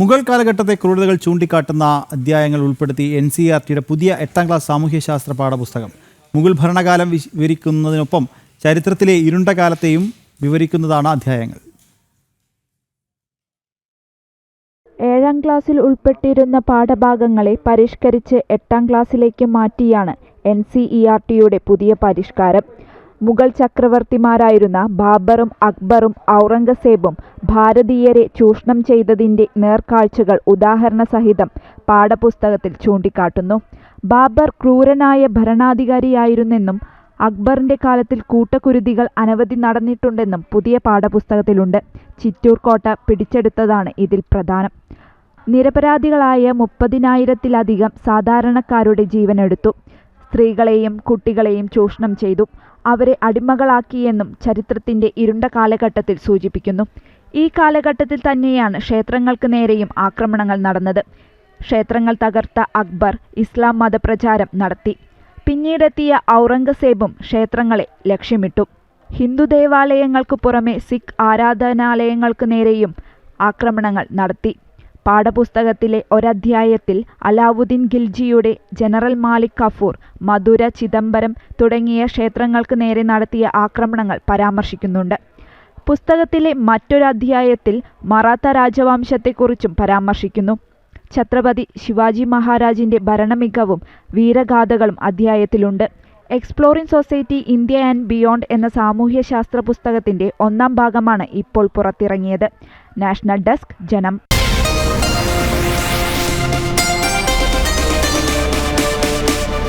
മുഗൾ കാലഘട്ടത്തെ ക്രൂരതകൾ ചൂണ്ടിക്കാട്ടുന്ന അധ്യായങ്ങൾ ഉൾപ്പെടുത്തി എൻ സി ആർ ടിയുടെ പുതിയ എട്ടാം ക്ലാസ് സാമൂഹ്യശാസ്ത്ര പാഠപുസ്തകം. മുഗൾ ഭരണകാലം വിവരിക്കുന്നതിനൊപ്പം ചരിത്രത്തിലെ ഇരുണ്ട കാലത്തെയും വിവരിക്കുന്നതാണ് അധ്യായങ്ങൾ. ഏഴാം ക്ലാസ്സിൽ ഉൾപ്പെട്ടിരുന്ന പാഠഭാഗങ്ങളെ പരിഷ്കരിച്ച് എട്ടാം ക്ലാസ്സിലേക്ക് മാറ്റിയാണ് എൻ സി ഇ ആർ ടിയുടെ പുതിയ പരിഷ്കാരം. മുഗൾ ചക്രവർത്തിമാരായിരുന്ന ബാബറും അക്ബറും ഔറംഗസേബും ഭാരതീയരെ ചൂഷണം ചെയ്തതിന്റെ നേർക്കാഴ്ചകൾ ഉദാഹരണസഹിതം പാഠപുസ്തകത്തിൽ ചൂണ്ടിക്കാട്ടുന്നു. ബാബർ ക്രൂരനായ ഭരണാധികാരിയായിരുന്നെന്നും അക്ബറിന്റെ കാലത്തിൽ കൂട്ടക്കുരുതികൾ അനവധി നടന്നിട്ടുണ്ടെന്നും പുതിയ പാഠപുസ്തകത്തിലുണ്ട്. ചിറ്റൂർ കോട്ട പിടിച്ചെടുത്തതാണ് ഇതിൽ പ്രധാനം. നിരപരാധികളായ മുപ്പതിനായിരത്തിലധികം സാധാരണക്കാരുടെ ജീവനെടുത്തു. സ്ത്രീകളെയും കുട്ടികളെയും ചൂഷണം ചെയ്തു. അവരെ അടിമകളാക്കിയെന്നും ചരിത്രത്തിന്റെ ഇരുണ്ട കാലഘട്ടത്തിൽ സൂചിപ്പിക്കുന്നു. ഈ കാലഘട്ടത്തിൽ തന്നെയാണ് ക്ഷേത്രങ്ങൾക്ക് നേരെയും ആക്രമണങ്ങൾ നടന്നത്. ക്ഷേത്രങ്ങൾ തകർത്ത അക്ബർ ഇസ്ലാം മതപ്രചാരം നടത്തി. പിന്നീടെത്തിയ ഔറംഗസേബും ക്ഷേത്രങ്ങളെ ലക്ഷ്യമിട്ടു. ഹിന്ദു ദേവാലയങ്ങൾക്കു പുറമെ സിഖ് ആരാധനാലയങ്ങൾക്കു നേരെയും ആക്രമണങ്ങൾ നടത്തി. പാഠപുസ്തകത്തിലെ ഒരധ്യായത്തിൽ അലാവുദ്ദീൻ ഖിൽജിയുടെ ജനറൽ മാലിക് കഫൂർ മധുര ചിദംബരം തുടങ്ങിയ ക്ഷേത്രങ്ങൾക്ക് നേരെ നടത്തിയ ആക്രമണങ്ങൾ പരാമർശിക്കുന്നുണ്ട്. പുസ്തകത്തിലെ മറ്റൊരധ്യായത്തിൽ മറാത്ത രാജവംശത്തെക്കുറിച്ചും പരാമർശിക്കുന്നു. ഛത്രപതി ശിവാജി മഹാരാജിന്റെ ഭരണമികവും വീരഗാഥകളും അധ്യായത്തിലുണ്ട്. Exploring society India and beyond എന്ന സാമൂഹ്യശാസ്ത്ര പുസ്തകത്തിന്റെ ഒന്നാം ഭാഗമാണ് ഇപ്പോൾ പുറത്തിറങ്ങിയത്. നാഷണൽ ഡെസ്ക് ജനം